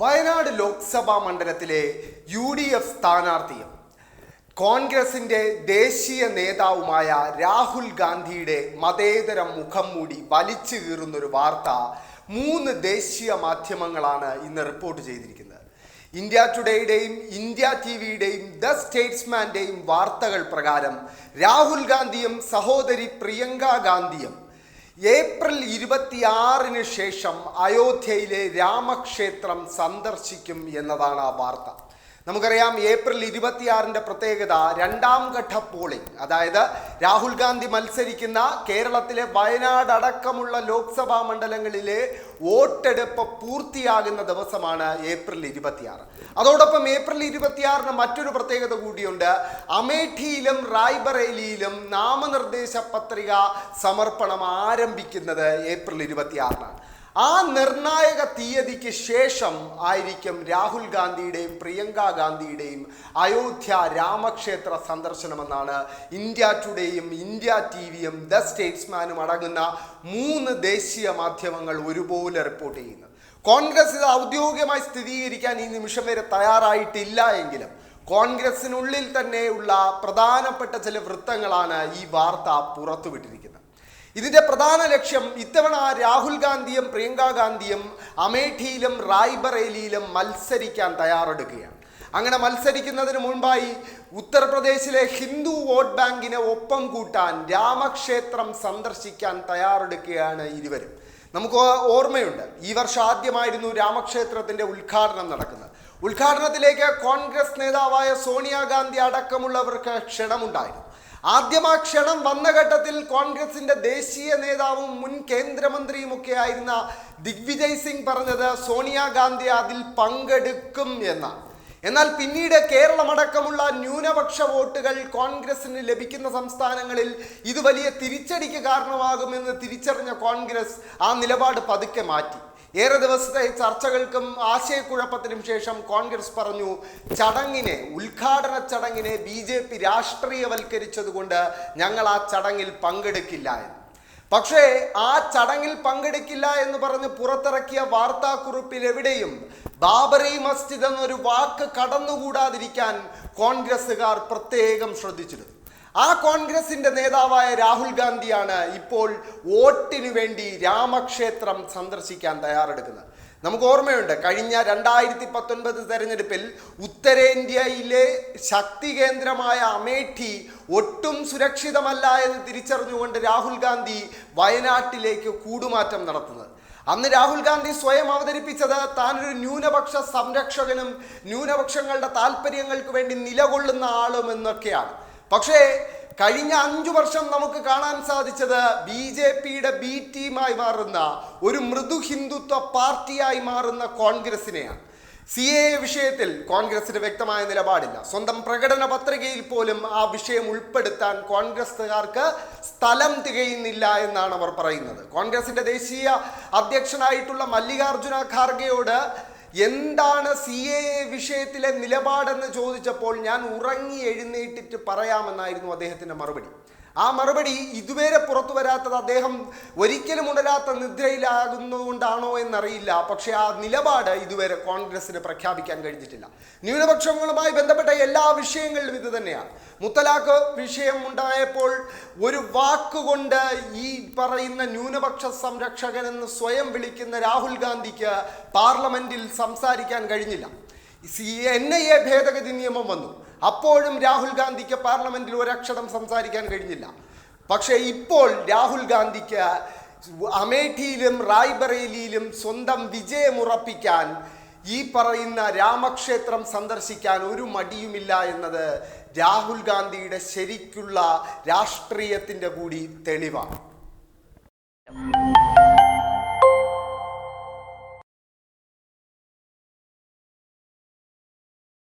വയനാട് ലോക്സഭാ മണ്ഡലത്തിലെ U D F സ്ഥാനാർത്ഥിയും കോൺഗ്രസിന്റെ ദേശീയ നേതാവുമായ രാഹുൽ ഗാന്ധിയുടെ മതേതര മുഖം മൂടി വലിച്ചു കീറുന്നൊരു വാർത്ത മൂന്ന് ദേശീയ മാധ്യമങ്ങളാണ് ഇന്ന് റിപ്പോർട്ട് ചെയ്തിരിക്കുന്നത്. ഇന്ത്യ ടുഡേയുടെയും ഇന്ത്യ ടി വിയുടെയും ദ സ്റ്റേറ്റ്സ്മാന്റെയും വാർത്തകൾ പ്രകാരം രാഹുൽ ഗാന്ധിയും സഹോദരി പ്രിയങ്ക ഗാന്ധിയും ഏപ്രിൽ ഇരുപത്തിയാറിന് ശേഷം അയോധ്യയിലെ രാമക്ഷേത്രം സന്ദർശിക്കും എന്നതാണ് ആ വാർത്ത. നമുക്കറിയാം ഏപ്രിൽ ഇരുപത്തിയാറിന്റെ പ്രത്യേകത രണ്ടാം ഘട്ട പോളിംഗ് അതായത് രാഹുൽ ഗാന്ധി മത്സരിക്കുന്ന കേരളത്തിലെ വയനാട് അടക്കമുള്ള ലോക്സഭാ മണ്ഡലങ്ങളിലെ വോട്ടെടുപ്പ് പൂർത്തിയാകുന്ന ദിവസമാണ് ഏപ്രിൽ ഇരുപത്തിയാറ്. അതോടൊപ്പം ഏപ്രിൽ ഇരുപത്തിയാറിന് മറ്റൊരു പ്രത്യേകത കൂടിയുണ്ട്. അമേഠിയിലും റായ്ബറേലിയിലും നാമനിർദ്ദേശ പത്രിക സമർപ്പണം ആരംഭിക്കുന്നത് ഏപ്രിൽ ഇരുപത്തിയാറിനാണ്. ആ നിർണായക തീയതിക്ക് ശേഷം ആയിരിക്കും രാഹുൽ ഗാന്ധിയുടെയും പ്രിയങ്ക ഗാന്ധിയുടെയും അയോധ്യ രാമക്ഷേത്ര സന്ദർശനമെന്നാണ് ഇന്ത്യ ടുഡേയും ഇന്ത്യ ടി വിയും ദ സ്റ്റേറ്റ്സ്മാനും അടങ്ങുന്ന മൂന്ന് ദേശീയ മാധ്യമങ്ങൾ ഒരുപോലെ റിപ്പോർട്ട് ചെയ്യുന്നത്. കോൺഗ്രസ് ഇത് ഔദ്യോഗികമായി സ്ഥിരീകരിക്കാൻ ഈ നിമിഷം വരെ തയ്യാറായിട്ടില്ല എങ്കിലും കോൺഗ്രസിനുള്ളിൽ തന്നെയുള്ള പ്രധാനപ്പെട്ട ചില വൃത്തങ്ങളാണ് ഈ വാർത്ത പുറത്തുവിട്ടിരിക്കുന്നത്. ഇതിന്റെ പ്രധാന ലക്ഷ്യം ഇത്തവണ രാഹുൽ ഗാന്ധിയും പ്രിയങ്ക ഗാന്ധിയും അമേഠിയിലും റായ്ബറേലിയിലും മത്സരിക്കാൻ തയ്യാറെടുക്കുകയാണ്. അങ്ങനെ മത്സരിക്കുന്നതിന് മുൻപായി ഉത്തർപ്രദേശിലെ ഹിന്ദു വോട്ട് ബാങ്കിനെ ഒപ്പം കൂട്ടാൻ രാമക്ഷേത്രം സന്ദർശിക്കാൻ തയ്യാറെടുക്കുകയാണ് ഇരുവരും. നമുക്ക് ഓർമ്മയുണ്ട് ഈ വർഷം ആദ്യമായിരുന്നു രാമക്ഷേത്രത്തിന്റെ ഉദ്ഘാടനം നടക്കുന്നത്. ഉദ്ഘാടനത്തിലേക്ക് കോൺഗ്രസ് നേതാവായ സോണിയാഗാന്ധി അടക്കമുള്ളവർക്ക് ക്ഷണമുണ്ടായിരുന്നു. ആദ്യം ആ ക്ഷണം വന്ന ഘട്ടത്തിൽ കോൺഗ്രസിന്റെ ദേശീയ നേതാവും മുൻ കേന്ദ്രമന്ത്രിയുമൊക്കെ ആയിരുന്ന ദിഗ്വിജയ് സിംഗ് പറഞ്ഞത് സോണിയാഗാന്ധി അതിൽ പങ്കെടുക്കും എന്ന്. എന്നാൽ പിന്നീട് കേരളമടക്കമുള്ള ന്യൂനപക്ഷ വോട്ടുകൾ കോൺഗ്രസിന് ലഭിക്കുന്ന സംസ്ഥാനങ്ങളിൽ ഇത് വലിയ തിരിച്ചടിക്ക് കാരണമാകുമെന്ന് തിരിച്ചറിഞ്ഞ കോൺഗ്രസ് ആ നിലപാട് പതുക്കെ മാറ്റി. ഏറെ ദിവസത്തെ ചർച്ചകൾക്കും ആശയക്കുഴപ്പത്തിനും ശേഷം കോൺഗ്രസ് പറഞ്ഞു ചടങ്ങിനെ ഉദ്ഘാടന ചടങ്ങിനെ ബി ജെ പി രാഷ്ട്രീയവൽക്കരിച്ചതുകൊണ്ട് ഞങ്ങൾ ആ ചടങ്ങിൽ പങ്കെടുക്കില്ല എന്ന്. പക്ഷേ ആ ചടങ്ങിൽ പങ്കെടുക്കില്ല എന്ന് പറഞ്ഞ് പുറത്തിറക്കിയ വാർത്താക്കുറിപ്പിൽ എവിടെയും ബാബറി മസ്ജിദ് എന്നൊരു വാക്ക് കടന്നുകൂടാതിരിക്കാൻ കോൺഗ്രസ്സുകാർ പ്രത്യേകം ശ്രദ്ധിച്ചിരുന്നു. ആ കോൺഗ്രസിന്റെ നേതാവായ രാഹുൽ ഗാന്ധിയാണ് ഇപ്പോൾ വോട്ടിനു വേണ്ടി രാമക്ഷേത്രം സന്ദർശിക്കാൻ തയ്യാറെടുക്കുന്നത്. നമുക്ക് ഓർമ്മയുണ്ട് കഴിഞ്ഞ രണ്ടായിരത്തി പത്തൊൻപത് തെരഞ്ഞെടുപ്പിൽ ഉത്തരേന്ത്യയിലെ ശക്തി കേന്ദ്രമായ അമേഠി ഒട്ടും സുരക്ഷിതമല്ല എന്ന് തിരിച്ചറിഞ്ഞുകൊണ്ട് രാഹുൽ ഗാന്ധി വയനാട്ടിലേക്ക് കൂടുമാറ്റം നടത്തുന്നത്. അന്ന് രാഹുൽ ഗാന്ധി സ്വയം അവതരിപ്പിച്ചത് താനൊരു ന്യൂനപക്ഷ സംരക്ഷകനും ന്യൂനപക്ഷങ്ങളുടെ താല്പര്യങ്ങൾക്ക് വേണ്ടി നിലകൊള്ളുന്ന ആളും എന്നൊക്കെയാണ് പക്ഷേ കഴിഞ്ഞ അഞ്ചു വർഷം നമുക്ക് കാണാൻ സാധിച്ചത് ബി ജെ പിയുടെ ബി ടീമായി മാറുന്ന ഒരു മൃദു ഹിന്ദുത്വ പാർട്ടിയായി മാറുന്ന കോൺഗ്രസിനെയാണ്. സി എ വിഷയത്തിൽ കോൺഗ്രസിന് വ്യക്തമായ നിലപാടില്ല. സ്വന്തം പ്രകടന പത്രികയിൽ പോലും ആ വിഷയം ഉൾപ്പെടുത്താൻ കോൺഗ്രസുകാർക്ക് സ്ഥലം തികയുന്നില്ല എന്നാണ് അവർ പറയുന്നത്. കോൺഗ്രസിന്റെ ദേശീയ അധ്യക്ഷനായിട്ടുള്ള മല്ലികാർജുന ഖാർഗെയോട് എന്താണ് സി എ വിഷയത്തിലെ നിലപാടെന്ന് ചോദിച്ചപ്പോൾ ഞാൻ ഉറങ്ങി എഴുന്നേറ്റിട്ട് പറയാമെന്നായിരുന്നു അദ്ദേഹത്തിന്റെ മറുപടി. ആ മറുപടി ഇതുവരെ പുറത്തു വരാത്തത് അദ്ദേഹം ഒരിക്കലും ഉണരാത്ത നിദ്രയിലാകുന്നതുകൊണ്ടാണോ എന്നറിയില്ല. പക്ഷേ ആ നിലപാട് ഇതുവരെ കോൺഗ്രസിന് പ്രഖ്യാപിക്കാൻ കഴിഞ്ഞിട്ടില്ല. ന്യൂനപക്ഷങ്ങളുമായി ബന്ധപ്പെട്ട എല്ലാ വിഷയങ്ങളിലും ഇത് തന്നെയാണ്. മുത്തലാഖ് വിഷയം ഉണ്ടായപ്പോൾ ഒരു വാക്കുകൊണ്ട് ഈ പറയുന്ന ന്യൂനപക്ഷ സംരക്ഷകൻ എന്ന് സ്വയം വിളിക്കുന്ന രാഹുൽ ഗാന്ധിക്ക് പാർലമെന്റിൽ സംസാരിക്കാൻ കഴിഞ്ഞില്ല. സി എൻ ഐ എ ഭേദഗതി നിയമം വന്നു. അപ്പോഴും രാഹുൽ ഗാന്ധിക്ക് പാർലമെന്റിൽ ഒരക്ഷരം സംസാരിക്കാൻ കഴിഞ്ഞില്ല. പക്ഷേ ഇപ്പോൾ രാഹുൽ ഗാന്ധിക്ക് അമേഠിയിലും റായ്ബറേലിയിലും സ്വന്തം വിജയമുറപ്പിക്കാൻ ഈ പറയുന്ന രാമക്ഷേത്രം സന്ദർശിക്കാൻ ഒരു മടിയുമില്ല എന്നത് രാഹുൽ ഗാന്ധിയുടെ ശരിക്കുള്ള രാഷ്ട്രീയത്തിന്റെ കൂടി തെളിവാണ്.